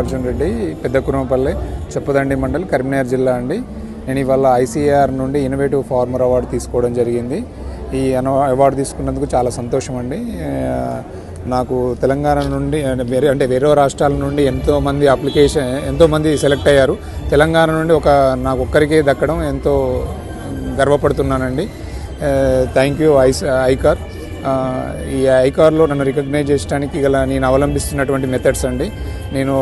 మల్లికార్జున్ రెడ్డి పెద్ద కురంపల్లి చెప్పదండి మండల్ కరీంనగర్ జిల్లా అండి. నేను ఇవాళ ఐసీఆర్ నుండి ఇన్నోవేటివ్ ఫార్మర్ అవార్డు తీసుకోవడం జరిగింది. ఈ అవార్డు తీసుకున్నందుకు చాలా సంతోషం అండి. నాకు తెలంగాణ నుండి అంటే వేరే అంటే వేరే రాష్ట్రాల నుండి ఎంతోమంది అప్లికేషన్ ఎంతోమంది సెలెక్ట్ అయ్యారు. తెలంగాణ నుండి ఒక నాకు ఒక్కరికే దక్కడం ఎంతో గర్వపడుతున్నానండి. థ్యాంక్ యూ ఐస్ ఐకార్. ఈ ఐకార్లో నన్ను రికగ్నైజ్ చేయడానికి గల నేను అవలంబిస్తున్నటువంటి మెథడ్స్ అండి. నేను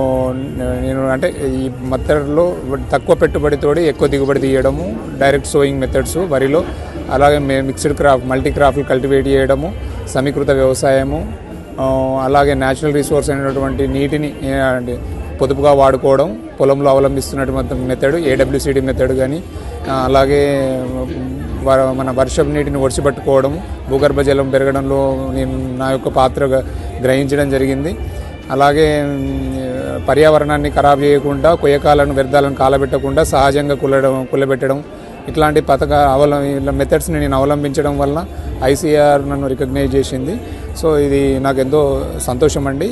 నేను అంటే ఈ మెథడ్లో తక్కువ పెట్టుబడితోటి ఎక్కువ దిగుబడి తీయడము డైరెక్ట్ సోయింగ్ మెథడ్స్ వరిలో అలాగే మిక్స్డ్ క్రాప్ మల్టీ క్రాప్లు కల్టివేట్ చేయడము సమీకృత వ్యవసాయము అలాగే న్యాచురల్ రిసోర్స్ అయినటువంటి నీటిని అంటే పొదుపుగా వాడుకోవడం పొలంలో అవలంబిస్తున్నటువంటి మెథడ్ ఏడబ్ల్యూసిడి మెథడ్ కానీ అలాగే మన వర్షం నీటిని ఒడిసిపట్టుకోవడం భూగర్భ జలం పెరగడంలో నేను నా యొక్క పాత్ర గ్రహించడం జరిగింది. అలాగే పర్యావరణాన్ని ఖరాబ్ చేయకుండా కొయ్యకాలను వ్యర్థాలను కాలబెట్టకుండా సహజంగా కుల్లడం కుల్లబెట్టడం ఇట్లాంటి పథక అవల ఇలా మెథడ్స్ని నేను అవలంబించడం వల్ల ఐసీఆర్ నన్ను రికగ్నైజ్ చేసింది. సో ఇది నాకు ఎంతో సంతోషం అండి.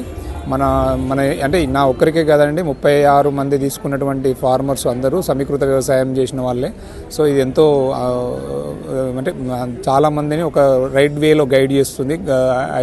మన మన అంటే నా ఒక్కరికే కదండి ముప్పై ఆరు మంది తీసుకున్నటువంటి ఫార్మర్స్ అందరూ సమీకృత వ్యవసాయం చేసిన వాళ్ళే. సో ఇది ఎంతో అంటే చాలా మందిని ఒక రైట్ వేలో గైడ్ చేస్తుంది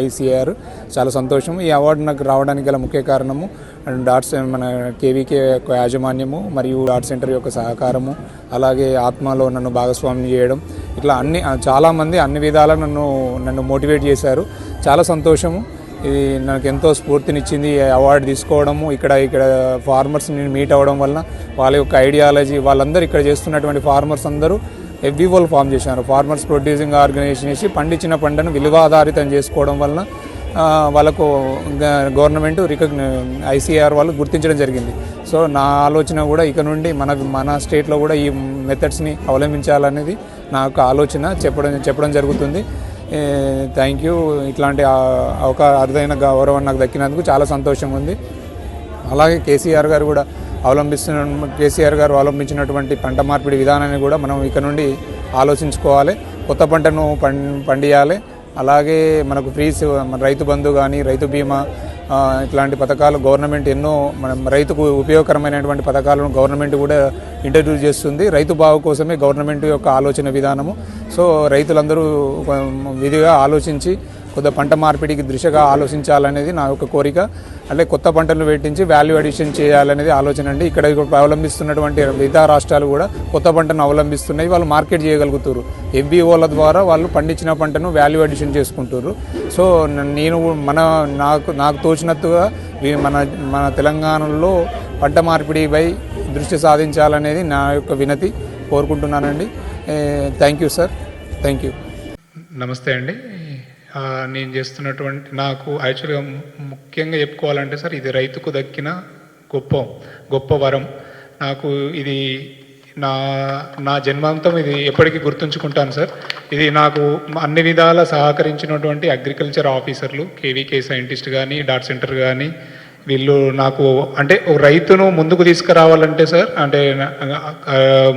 ఐసీఆర్. చాలా సంతోషం ఈ అవార్డు నాకు రావడానికి గల ముఖ్య కారణము అండ్ డాట్స్ మన కేవీకే యొక్క యాజమాన్యము మరియు డాట్ సెంటర్ యొక్క సహకారము అలాగే ఆత్మలో నన్ను భాగస్వామ్యం చేయడం. ఇట్లా అన్ని చాలామంది అన్ని విధాలా నన్ను నన్ను మోటివేట్ చేశారు. చాలా సంతోషము. ఇది నాకు ఎంతో స్ఫూర్తినిచ్చింది అవార్డు తీసుకోవడము. ఇక్కడ ఇక్కడ ఫార్మర్స్ నేను మీట్ అవ్వడం వలన వాళ్ళ యొక్క ఐడియాలజీ వాళ్ళందరూ ఇక్కడ చేస్తున్నటువంటి ఫార్మర్స్ అందరూ ఎవ్వీవోల్ ఫామ్ చేశారు. ఫార్మర్స్ ప్రొడ్యూసింగ్ ఆర్గనైజేషన్ చేసి పండించిన పంటను విలువ ఆధారితం చేసుకోవడం వలన వాళ్ళకు గవర్నమెంట్ రికగ్న ఐసీఆర్ వాళ్ళు గుర్తించడం జరిగింది. సో నా ఆలోచన కూడా ఇక నుండి మన మన స్టేట్లో కూడా ఈ మెథడ్స్ని అవలంబించాలనేది నా యొక్క ఆలోచన చెప్పడం చెప్పడం జరుగుతుంది. Thank you. ఇట్లాంటి ఒక అరుదైన గౌరవం నాకు దక్కినందుకు చాలా సంతోషంగా ఉంది. అలాగే కేసీఆర్ గారు కూడా అవలంబిస్తున్న కేసీఆర్ గారు అవలంబించినటువంటి పంట మార్పిడి విధానాన్ని కూడా మనం ఇక నుండి ఆలోచించుకోవాలి. కొత్త పంటను పం పండియాలి. అలాగే మనకు ఫ్రీస్ మన రైతు బంధు కానీ రైతు బీమా ఇట్లాంటి పథకాలు గవర్నమెంట్ ఎన్నో మనం రైతుకు ఉపయోగకరమైనటువంటి పథకాలను గవర్నమెంట్ కూడా ఇంట్రడ్యూస్ చేస్తుంది. రైతు బాగు కోసమే గవర్నమెంట్ యొక్క ఆలోచన విధానము. సో రైతులందరూ ఒక విధిగా ఆలోచించి కొత్త పంట మార్పిడికి దిశగా ఆలోచించాలనేది నా యొక్క కోరిక. అంటే కొత్త పంటలు పెట్టించి వాల్యూ అడిషన్ చేయాలనేది ఆలోచన అండి. ఇక్కడ అవలంబిస్తున్నటువంటి మిగతా రాష్ట్రాలు కూడా కొత్త పంటను అవలంబిస్తున్నాయి. వాళ్ళు మార్కెట్ చేయగలుగుతారు. ఎంబీఓల ద్వారా వాళ్ళు పండించిన పంటను వాల్యూ అడిషన్ చేసుకుంటారు. సో నేను మన నాకు నాకు తోచినట్టుగా మన మన తెలంగాణలో పంట మార్పిడిపై దృష్టి సాధించాలనేది నా యొక్క వినతి. కోరుకుంటున్నానండి. Thank you sir. Thank you. నమస్తే అండి. నేను చేస్తున్నటువంటి నాకు యాక్చువల్గా ముఖ్యంగా చెప్పుకోవాలంటే సార్ ఇది రైతుకు దక్కిన గొప్ప గొప్ప వరం. నాకు ఇది నా నా జన్మాంతం ఇది ఎప్పటికీ గుర్తుంచుకుంటాను సార్. ఇది నాకు అన్ని విధాల సహకరించినటువంటి అగ్రికల్చర్ ఆఫీసర్లు కేవీకే సైంటిస్ట్ కానీ డాట్ సెంటర్ కానీ వీళ్ళు నాకు అంటే రైతును ముందుకు తీసుకురావాలంటే సార్ అంటే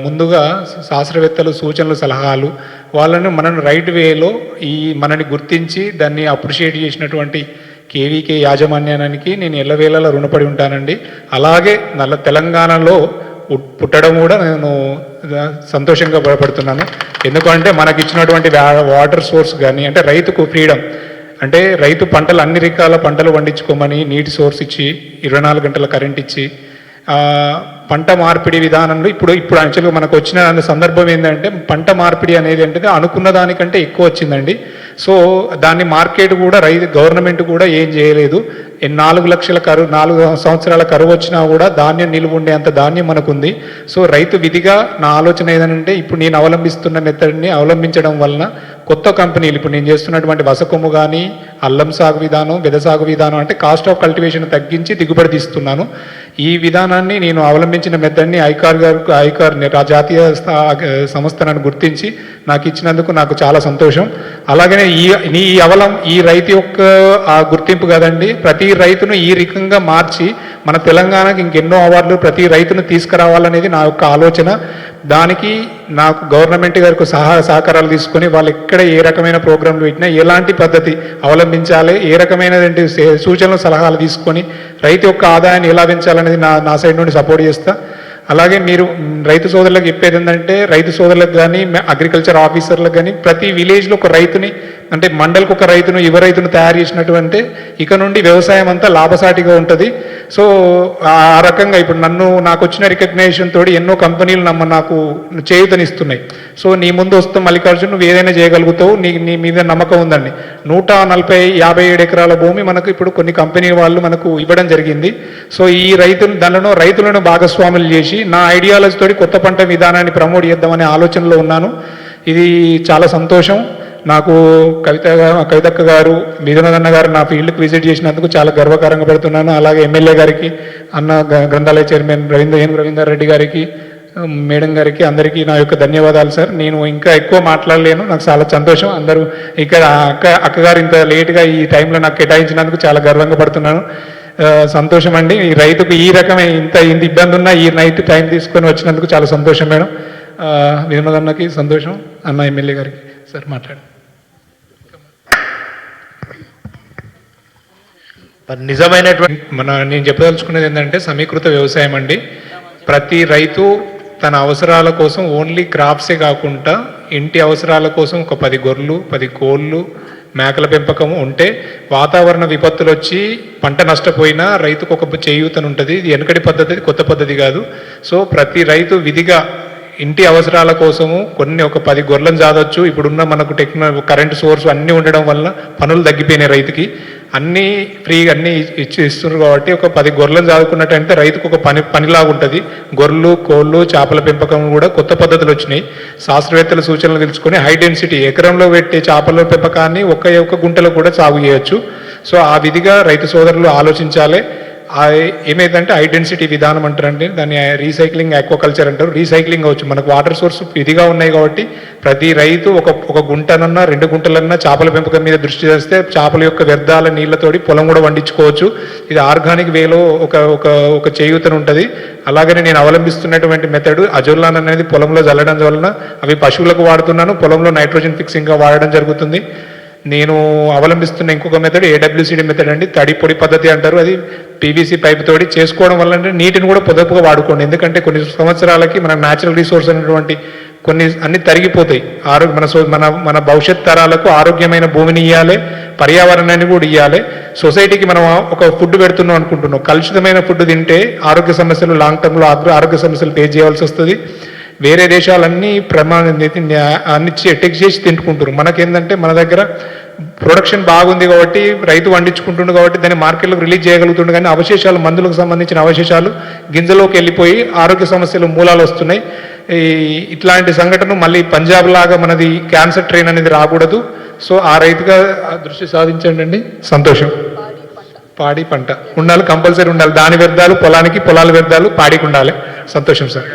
ముందుగా శాస్త్రవేత్తలు సూచనలు సలహాలు వాళ్ళను మనను రైట్ వేలో ఈ మనని గుర్తించి దాన్ని అప్రిషియేట్ చేసినటువంటి కేవీకే యాజమాన్యానికి నేను ఎల్లవేళలా రుణపడి ఉంటానండి. అలాగే నల్ల తెలంగాణలో పుట్టడం కూడా నేను సంతోషంగా భయపడుతున్నాను ఎందుకంటే మనకి ఇచ్చినటువంటి వా- వాటర్ సోర్స్ కానీ అంటే రైతుకు ఫ్రీడమ్ అంటే రైతు పంటలు అన్ని రకాల పంటలు పండించుకోమని నీటి సోర్స్ ఇచ్చి ఇరవై నాలుగు గంటల కరెంట్ ఇచ్చి పంట మార్పిడి విధానంలో ఇప్పుడు ఇప్పుడు యాక్చువల్గా మనకు వచ్చిన సందర్భం ఏంటంటే పంట మార్పిడి అనేది అంటే అనుకున్న దానికంటే ఎక్కువ వచ్చిందండి. సో దాన్ని మార్కెట్ కూడా రైతు గవర్నమెంట్ కూడా ఏం చేయలేదు. నాలుగు లక్షల కరువు నాలుగు సంవత్సరాల కరువు వచ్చినా కూడా ధాన్యం నిలువ ఉండేంత ధాన్యం మనకుంది. సో రైతు విధిగా నా ఆలోచన ఏదంటే ఇప్పుడు నేను అవలంబిస్తున్న మెథడ్ని అవలంబించడం వలన కొత్త కంపెనీలు ఇప్పుడు నేను చేస్తున్నటువంటి వసకొమ్ము కానీ అల్లం సాగు విధానం బెద సాగు విధానం అంటే కాస్ట్ ఆఫ్ కల్టివేషన్ తగ్గించి దిగుబడి తీస్తున్నాను. ఈ విధానాన్ని నేను అవలంబించిన మెథడ్ని ఐకార్ గారు ఐకార్ జాతీయ స్థా- సంస్థ నన్ను గుర్తించి నాకు ఇచ్చినందుకు నాకు చాలా సంతోషం. అలాగనే ఈ నీ అవలం ఈ రైతు యొక్క ఆ గుర్తింపు కదండి ప్రతి రైతును ఈ రకంగా మార్చి మన తెలంగాణకి ఇంకెన్నో అవార్డులు ప్రతి రైతును తీసుకురావాలనేది నా యొక్క ఆలోచన. దానికి నాకు గవర్నమెంట్ గారికి సహాయ సహకారాలు తీసుకొని వాళ్ళు ఎక్కడ ఏ రకమైన ప్రోగ్రాంలు పెట్టినా ఎలాంటి పద్ధతి అవలంబించాలి ఏ రకమైనటువంటి సూచనలు సలహాలు తీసుకొని రైతు యొక్క ఆదాయాన్ని ఎలా పెంచాలనేది నా నా సైడ్ నుండి సపోర్ట్ చేస్తా. అలాగే మీరు రైతు సోదరులకు చెప్పేది ఏంటంటే రైతు సోదరులకు కానీ అగ్రికల్చర్ ఆఫీసర్లకు కానీ ప్రతి విలేజ్లో ఒక రైతుని అంటే మండలకు ఒక రైతును యువ రైతును తయారు చేసినటువంటి ఇక నుండి వ్యవసాయం అంతా లాభసాటిగా ఉంటుంది. సో ఆ రకంగా ఇప్పుడు నన్ను నాకు వచ్చిన రికగ్నేషన్ తోటి ఎన్నో కంపెనీలు నమ్మ నాకు చేయుతనిస్తున్నాయి. సో నీ ముందు వస్తే మల్లికార్జున్ నువ్వు ఏదైనా చేయగలుగుతావు నీ నీ మీద నమ్మకం ఉందండి. నూట నలభై యాభై ఏడు ఎకరాల భూమి మనకు ఇప్పుడు కొన్ని కంపెనీ వాళ్ళు మనకు ఇవ్వడం జరిగింది. సో ఈ రైతులు దానిలో రైతులను భాగస్వాములు చేసి నా ఐడియాలజీ తోటి కొత్త పంట విధానాన్ని ప్రమోట్ చేద్దామనే ఆలోచనలో ఉన్నాను. ఇది చాలా సంతోషం. నాకు కవిత కవితక్క గారు మిథునదన్న గారు నా ఫీల్డ్కి విజిట్ చేసినందుకు చాలా గర్వకారంగా పెడుతున్నాను. అలాగే ఎమ్మెల్యే గారికి అన్న గ్రంథాలయ చైర్మన్ రవీంద్ర ఏం రవీందర్ రెడ్డి గారికి మేడం గారికి అందరికీ నా యొక్క ధన్యవాదాలు సార్. నేను ఇంకా ఎక్కువ మాట్లాడలేను. నాకు చాలా సంతోషం. అందరూ ఇక్కడ అక్క అక్కగారు ఇంత లేట్గా ఈ టైంలో నాకు కేటాయించినందుకు చాలా గర్వంగా పడుతున్నాను. సంతోషం అండి ఈ రైతుకు ఈ రకమే ఇంత ఇంత ఇబ్బంది ఉన్నా ఈ నైట్ టైం తీసుకొని వచ్చినందుకు చాలా సంతోషం మేడం. ఆ, వినోద్ అన్నకి సంతోషం. అన్న ఎమ్మెల్యే గారికి సార్ మాట్లాడండి మరి నిజమైనటువంటి మన నేను చెప్పదలుచుకున్నది ఏంటంటే సమీకృత వ్యవసాయం అండి. ప్రతి రైతు తన అవసరాల కోసం ఓన్లీ క్రాప్సే కాకుండా ఇంటి అవసరాల కోసం ఒక పది గొర్రెలు పది కోళ్ళు మేకల పెంపకం ఉంటే వాతావరణ విపత్తులు వచ్చి పంట నష్టపోయినా రైతుకు ఒక చేయూతను ఉంటుంది. ఇది వెనకటి పద్ధతి కొత్త పద్ధతి కాదు. సో ప్రతి రైతు విధిగా ఇంటి అవసరాల కోసము కొన్ని ఒక పది గొర్రెలను చాదొచ్చు. ఇప్పుడున్న మనకు టెక్నో కరెంట్ సోర్స్ అన్నీ ఉండడం వల్ల పనులు తగ్గిపోయినాయి రైతుకి. అన్నీ ఫ్రీగా అన్నీ ఇచ్చి ఇస్తున్నారు కాబట్టి ఒక పది గొర్రెలను చదువుకున్నట్టయితే రైతుకు ఒక పని పనిలాగా ఉంటుంది. గొర్రెలు కోళ్ళు చేపల పెంపకం కూడా కొత్త పద్ధతులు వచ్చినాయి. శాస్త్రవేత్తల సూచనలు తెలుసుకొని హై డెన్సిటీ ఎకరంలో పెట్టే చేపల పెంపకాన్ని ఒక ఒక్క గుంటలో కూడా సాగు చేయొచ్చు. సో ఆ విధిగా రైతు సోదరులు ఆలోచించాలి. ఏమైందంటే ఐడెన్సిటీ విధానం అంటారండి. దాన్ని రీసైక్లింగ్ ఆక్వాకల్చర్ అంటారు. రీసైక్లింగ్ అవచ్చు మనకు వాటర్ సోర్స్ ఇదిగా ఉన్నాయి కాబట్టి ప్రతి రైతు ఒక ఒక గుంటనన్నా రెండు గుంటలన్నా చేపల పెంపకం మీద దృష్టి చేస్తే చేపల యొక్క వ్యర్థాల నీళ్ళతోటి పొలం కూడా వండించుకోవచ్చు. ఇది ఆర్గానిక్ వేలో ఒక ఒక ఒక చేయూతను ఉంటుంది. అలాగనే నేను అవలంబిస్తున్నటువంటి మెథడ్ అజోలాన్ అనేది పొలంలో చల్లడం వలన అవి పశువులకు వాడుతున్నాను. పొలంలో నైట్రోజన్ ఫిక్సింగ్గా వాడడం జరుగుతుంది. నేను అవలంబిస్తున్న ఇంకొక మెథడ్ ఏడబ్ల్యూసీడీ మెథడ్ అండి. తడి పొడి పద్ధతి అంటారు. అది పీవీసీ పైప్ తోటి చేసుకోవడం వల్ల అంటే నీటిని కూడా పొదుపుగా వాడుకోండి. ఎందుకంటే కొన్ని సంవత్సరాలకి మన న్యాచురల్ రిసోర్స్ అనేటువంటి కొన్ని అన్ని తరిగిపోతాయి. ఆరోగ్య మన సో- మన మన భవిష్యత్ తరాలకు ఆరోగ్యమైన భూమిని ఇవ్వాలి పర్యావరణాన్ని కూడా ఇవ్వాలి సొసైటీకి మనం ఒక ఫుడ్ పెడుతున్నాం అనుకుంటున్నాం. కలుషితమైన ఫుడ్ తింటే ఆరోగ్య సమస్యలు లాంగ్ టర్మ్లో ఆరోగ్య సమస్యలు ఫేస్ చేయాల్సి వస్తుంది. వేరే దేశాలన్నీ ప్రమాణ అన్నిచ్చి టెక్ చేసి తింటుకుంటారు మనకేందంటే మన దగ్గర ప్రొడక్షన్ బాగుంది కాబట్టి రైతు పండించుకుంటుండు కాబట్టి దాన్ని మార్కెట్లోకి రిలీజ్ చేయగలుగుతుండు కానీ అవశేషాలు మందులకు సంబంధించిన అవశేషాలు గింజలోకి వెళ్ళిపోయి ఆరోగ్య సమస్యలు మూలాలు వస్తున్నాయి. ఈ ఇట్లాంటి సంఘటన మళ్ళీ పంజాబ్ లాగా మనది క్యాన్సర్ ట్రైన్ అనేది రాకూడదు. సో ఆ రైతుగా దృష్టి సాధించండి అండి. సంతోషం. పాడి పంట. ఉండాలి కంపల్సరీ ఉండాలి. దాని వ్యర్థాలు పొలానికి పొలాల వ్యర్థాలు పాడికి ఉండాలి. సంతోషం సార్.